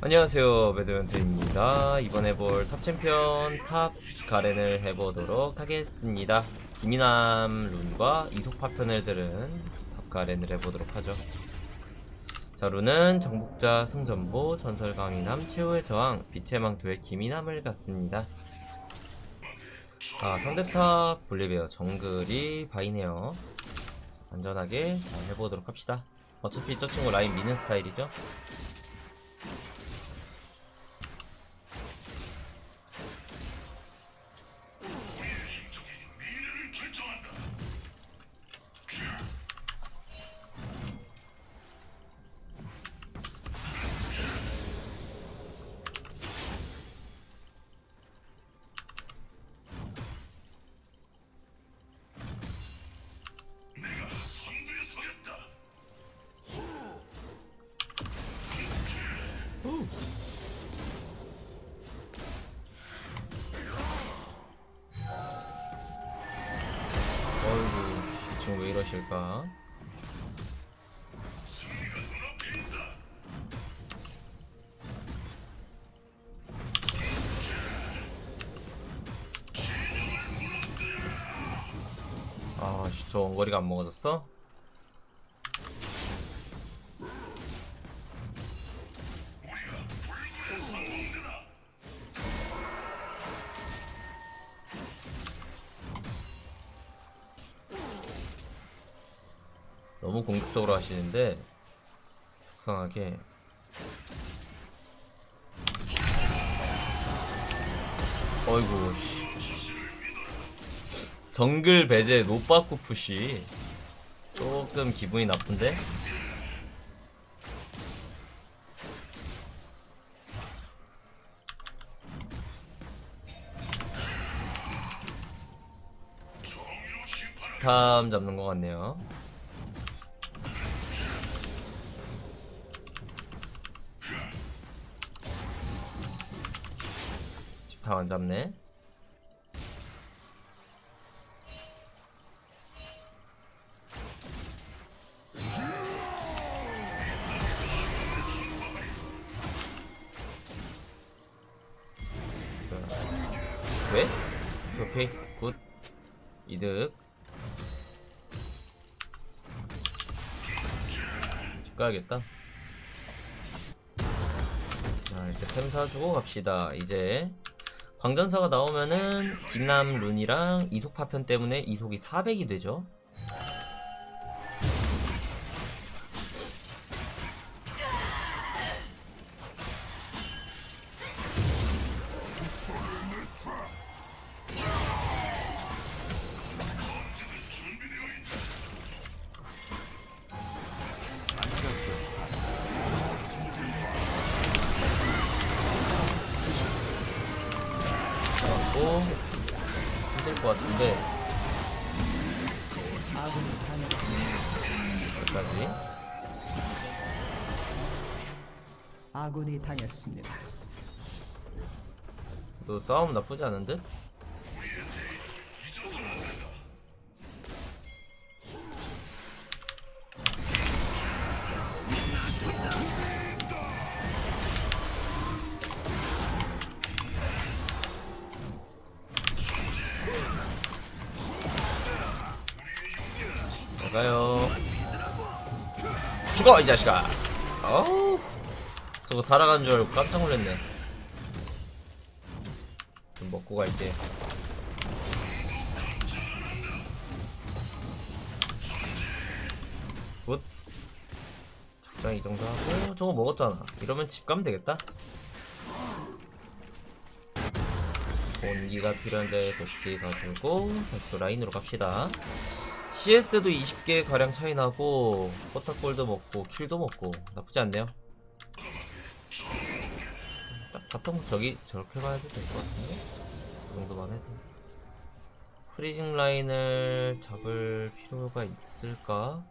안녕하세요 매드멘트입니다. 이번에 볼 탑챔피언 탑 가렌을 해보도록 하겠습니다. 김이남 룬과 이속 파편을 들은 탑 가렌을 해보도록 하죠. 자 룬은 정복자 승전보 전설 강인함 최후의 저항 빛의 망토의 김이남을 갖습니다. 아 상대탑 볼리베어 정글이 바이네요 안전하게 잘 해보도록 합시다. 어차피 저 친구 라인 미는 스타일이죠 어이구 지금 왜 이러실까 아씨 저 원거리가 안 먹어졌어? 하시는데 속상하게 어이구 씨. 정글 배제 노빠꾸 푸시 조금 기분이 나쁜데? 탐 잡는 것 같네요. 집탐 안 잡네. 자, 왜? 오케이, 굿. 이득. 집 가야겠다. 자, 이제 템 사주고 갑시다. 이제 광전사가 나오면은 김남 룬이랑 이속 파편 때문에 이속이 400이 되죠. 아군이 당했습니다. 너 싸움 나쁘지 않은 듯? 나가요 죽어 이 자식아 어 우 저거 살아간 줄 알고 깜짝 놀랐네 좀 먹고 갈게. 굿. 적당히 이 정도 하고 저거 먹었잖아. 이러면 집 가면 되겠다. 온기가 필요한 자의 도시기 가지고 다시 또 라인으로 갑시다. CS도 20개 가량 차이 나고 포탑골도 먹고 킬도 먹고 나쁘지 않네요. 딱 바텀 저기 저렇게 가야도 될것 같은데? 그 정도만 해도. 프리징 라인을 잡을 필요가 있을까?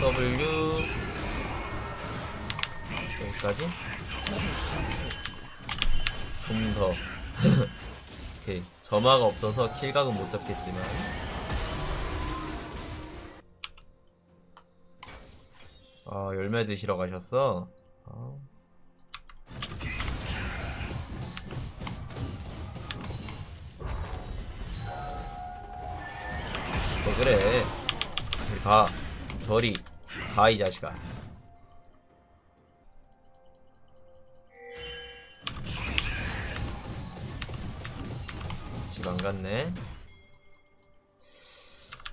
W. 여기까지? 좀 더. 오케이. 점화가 없어서 킬각은 못 잡겠지만 아 열매 드시러 가셨어? 아. 왜 그래? 저리 가. 저리 가 이 자식아. 집 안 갔네.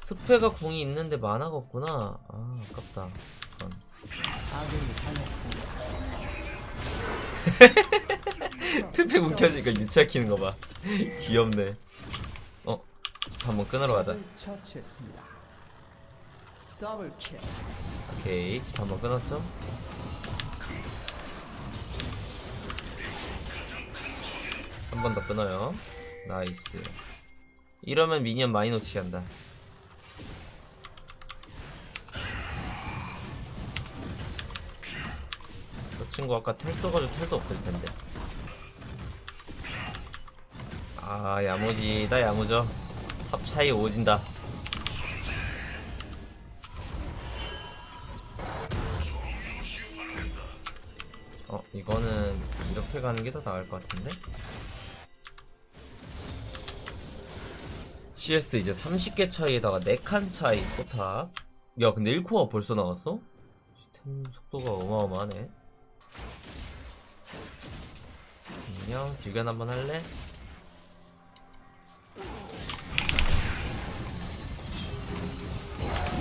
스페가 궁이 있는데 만화가 없구나. 아 아깝다. 스페 묵혀지니까 유치아 키는 거 봐. 귀엽네. 어? 집 한번 끊으러 가자. 오케이 집 한번 끊었죠? 한 번 더 끊어요 나이스 이러면 미니언 많이 놓치게 한다 친구 아까 텔 써가지고 텔도 없을 텐데. 아 야무지다 야무져. 탑 차이 오진다. 어 이거는 이렇게 가는 게 더 나을 것 같은데? CS 이제 30개 차이에다가 4칸 차이. 포탑. 야 근데 1코어 벌써 나왔어? 템 속도가 어마어마하네 안녕 딜견 한번 할래?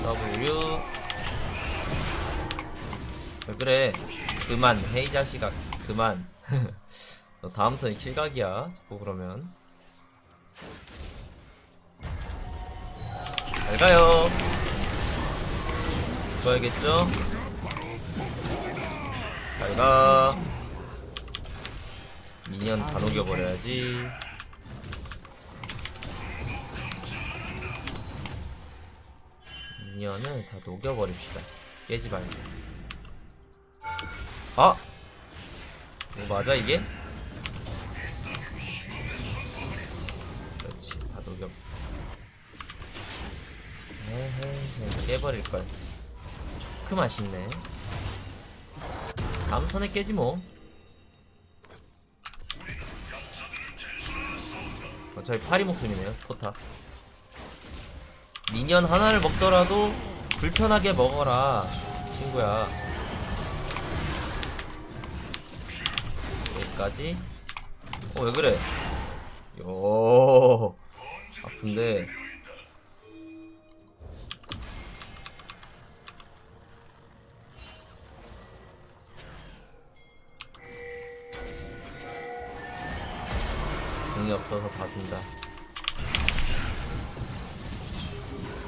W. 왜 그래? 그만 헤이 자식아 그만. 너 다음 턴에 킬각이야 자꾸 그러면. 잘 가요. 좋아야겠죠? 잘가 미니언 다 녹여버려야지. 미니언을 다 녹여버립시다. 깨지 말고. 아! 이거 맞아 이게? 그렇지 다 녹여. 에헤이 깨버릴걸. 조금 아쉽네. 다음 턴에 깨지 뭐 어차피 파리 목숨이네요 스포타. 미니언 하나를 먹더라도 불편하게 먹어라 친구야. 여기까지? 어 왜 그래? 요. 아픈데 등이 없어서 봐준다.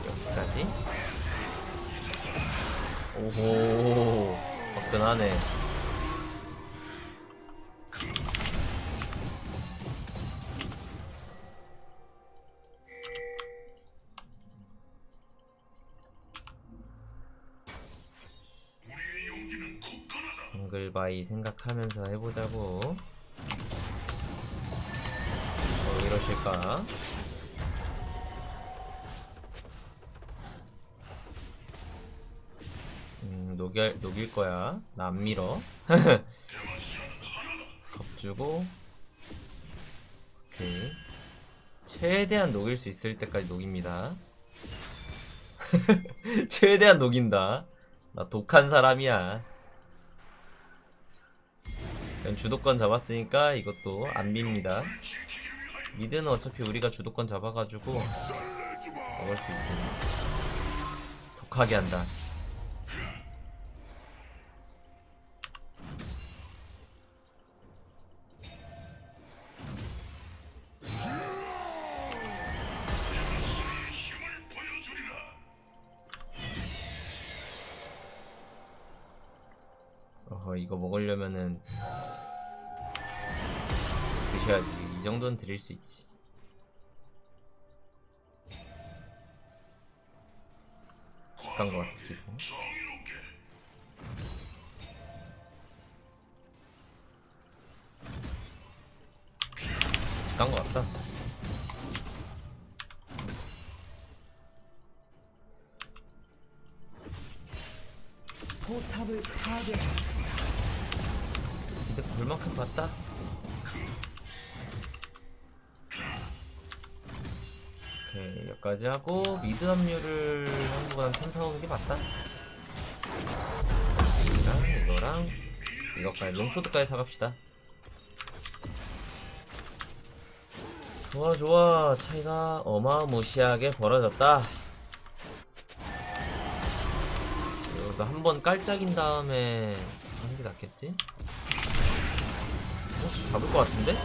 여기까지? 오호 화끈하네. 정글바이 생각하면서 해보자고 어 이러실까? 음 녹일, 녹일 거야. 나 안 밀어. 겁주고. 오케이. 최대한 녹일 수 있을 때까지 녹입니다. 최대한 녹인다. 나 독한 사람이야. 주도권 잡았으니까 이것도 안 빕니다 미드는 어차피 우리가 주도권 잡아가지고 먹을 수 있습니다 독하게 한다. 이거 먹으려면은 드셔야지 이 정도는 드릴 수 있지 직간 것 같기도 직간 것 같다 포탑을 파괴했습니다. 이득 볼만큼 봤다. 오케이 여기까지 하고 미드 합류를 한국보다는 탐사오는 게 맞다. 이랑 이거랑 이것까지 롱소드까지 사갑시다. 좋아 좋아 차이가 어마무시하게 벌어졌다. 이것도 한 번 깔짝인 다음에 하는 게 낫겠지? 어? 잡을 것 같은데?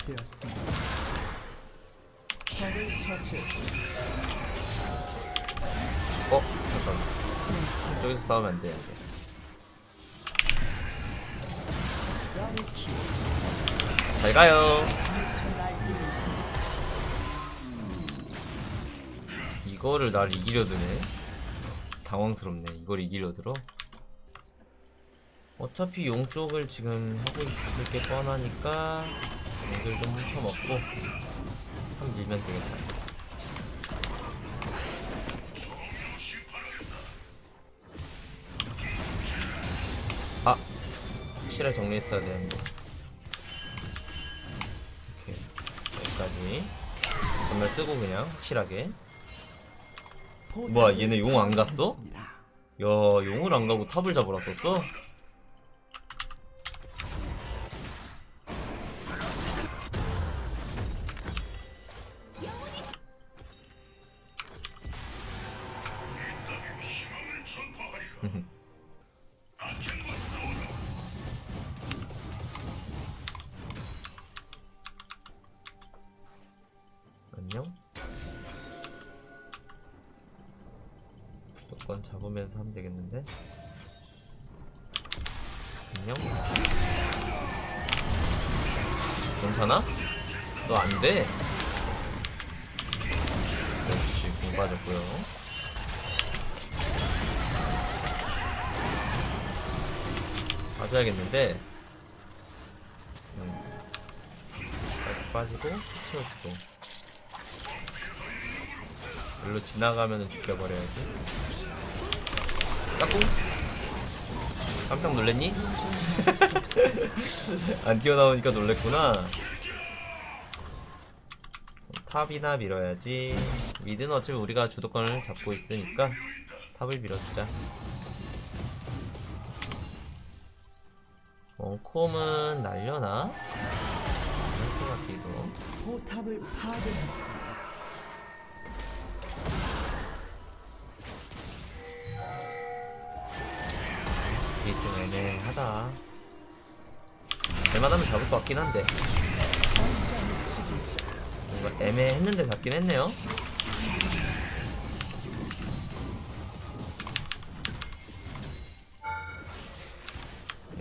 제압되었습니다. 적을 처치했습니다. 어? 잠깐 저기서 싸우면 안 돼. 더블킬. 잘 가요. 이거를 날 이기려 드네. 당황스럽네. 이걸 이기려 들어. 어차피 용 쪽을 지금 하고 있을 게 뻔하니까 용들 좀 훔쳐먹고 한 밀면 되겠다. 아! 확실하게 정리했어야 되는데. 오케이. 여기까지. 정말 쓰고 그냥 확실하게. 뭐야, 얘네 용 안 갔어? 파괴했습니다. 야, 용을 안 가고 탑을 잡으러 썼어? 안녕? 무조건 잡으면서 하면 되겠는데? 안녕? 괜찮아? 너 안 돼? 역시 공 빠졌고요. 봐줘야겠는데. 음. 빠지- 빠지고 채워주고. 일로 지나가면은 죽여버려야지. 까꿍? 깜짝 놀랬니? 안 튀어나오니까 놀랬구나. 탑이나 밀어야지. 미드는 어차피 우리가 주도권을 잡고 있으니까 탑을 밀어주자. 원콤은 날려나? 포탑을 파괴했습니다. 이게 좀 애매하다. 될만하면 잡을 것 같긴 한데. 뭔가 애매했는데 잡긴 했네요.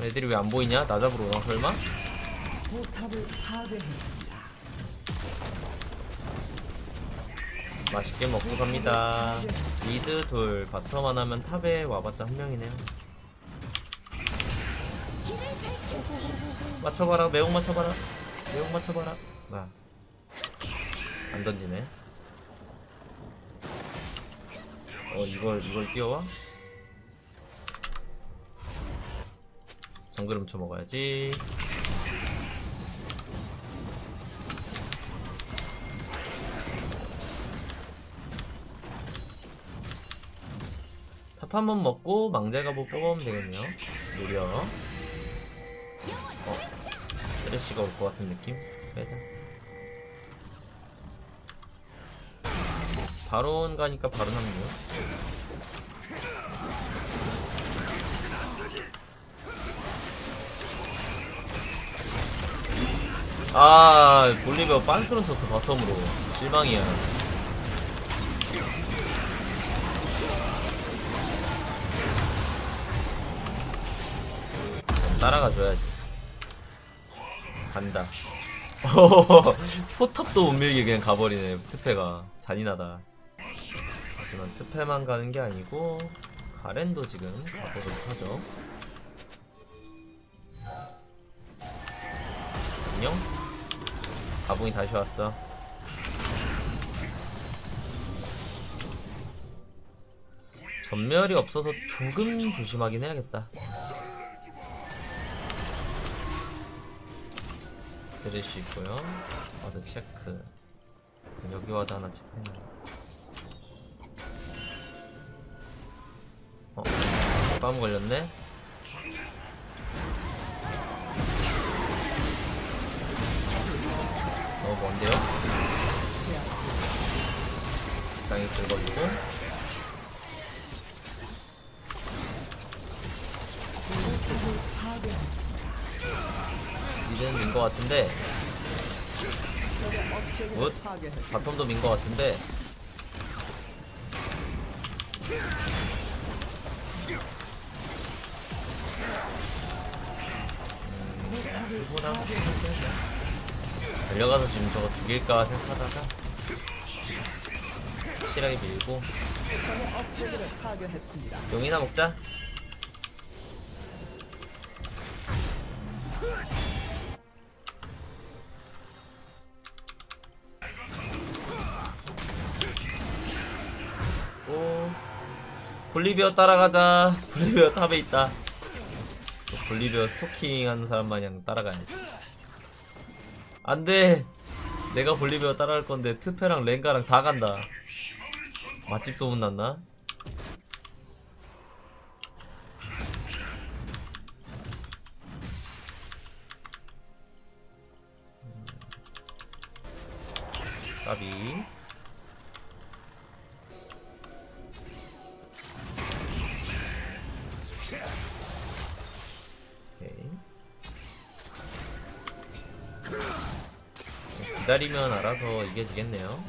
애들이 왜 안 보이냐? 나 잡으러 오나 설마? 포탑을 파괴했습니다. 맛있게 먹고 갑니다. 미드 둘, 바텀 하나면 탑에 와봤자 한 명이네요. 맞춰봐라, 매운 맞춰봐라. 매운 맞춰봐라. 아. 안 던지네. 어, 이걸, 이걸 뛰어와? 정글 훔쳐 먹어야지. 탑 한 번 먹고 망자가보 뽑으면 되겠네요. 느려. 어. 쓰레쉬가 올 것 같은 느낌? 빼자. 바론 가니까 바론 합류. 아, 볼리베어 빤스런 쳤어, 바텀으로. 실망이야. 따라가줘야지. 간다. 포탑도 못 밀게 그냥 가버리네 트페가 잔인하다. 하지만 트페만 가는 게 아니고 가렌도 지금 가보도록 하죠. 안녕. 가봉이 다시 왔어. 전멸이 없어서 조금 조심하긴 해야겠다. 드레시 있고요. 와드 체크. 여기 와드 하나 체크해. 어, 싸움 걸렸네. 너무 먼데요? 땅이 긁어주고 이제는 민 것 같은데 적의 업체를 굿. 바텀도 민 것 같은데 파괴했습니다. 달려가서 지금 저거 죽일까 생각하다가 실하게 밀고. 용이나 먹자 볼리비어 따라가자. 볼리비어 탑에 있다. 또 볼리비어 스토킹 하는 사람 마냥 따라가야지. 안돼. 내가 볼리비어 따라갈 건데 트페랑 랭가랑 다 간다. 맛집 소문 났나? 까비 기다리면 알아서 이겨지겠네요.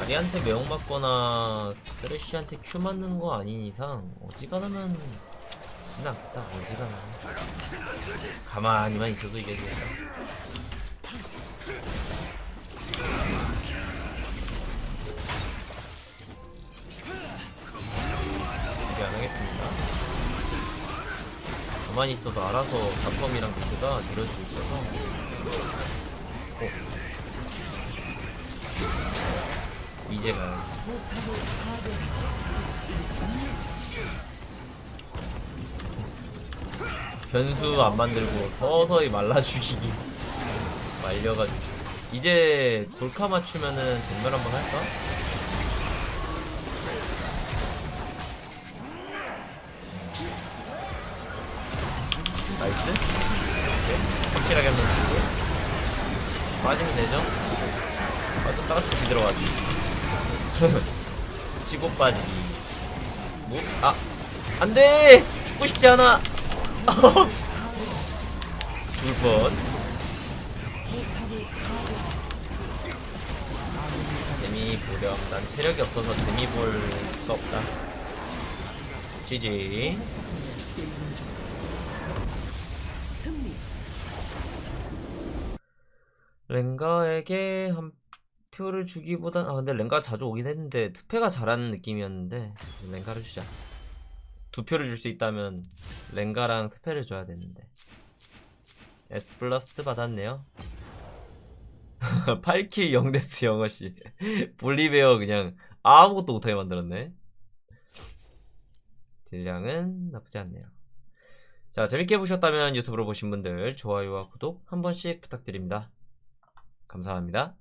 아리한테 매혹받거나 쓰레쉬한테 큐 맞는 거 아닌 이상 어지간하면 지나겠다 어지간하면 가만히만 있어도 이겨지겠다 가만히 있어도 알아서 바텀이랑 미드가 밀어주고 있어서 어. 이제 파괴했습니다. 변수 안 만들고 서서히 말라 죽이기 말려가지고 이제 돌카 맞추면은 전멸 한번 할까? 나이스 오케이. 확실하게 한번 주고 빠지면 되죠? 빠졌다가 다시 들어가지 치고 빠지기 뭐? 아 안돼 죽고 싶지 않아 죽을 뻔. 재미 보렴 난 체력이 없어서 재미 볼 수 없다 GG 랭가에게 한 표를 주기보단 아 근데 랭가 자주 오긴 했는데 투패가 잘하는 느낌이었는데 랭가를 주자. 두 표를 줄 수 있다면 랭가랑 투패를 줘야 되는데. S 플러스 받았네요. 8킬 0데스 영어씨. 볼리베어 그냥 아무것도 못하게 만들었네. 딜량은 나쁘지 않네요. 자 재밌게 보셨다면 유튜브로 보신 분들 좋아요와 구독 한 번씩 부탁드립니다 감사합니다.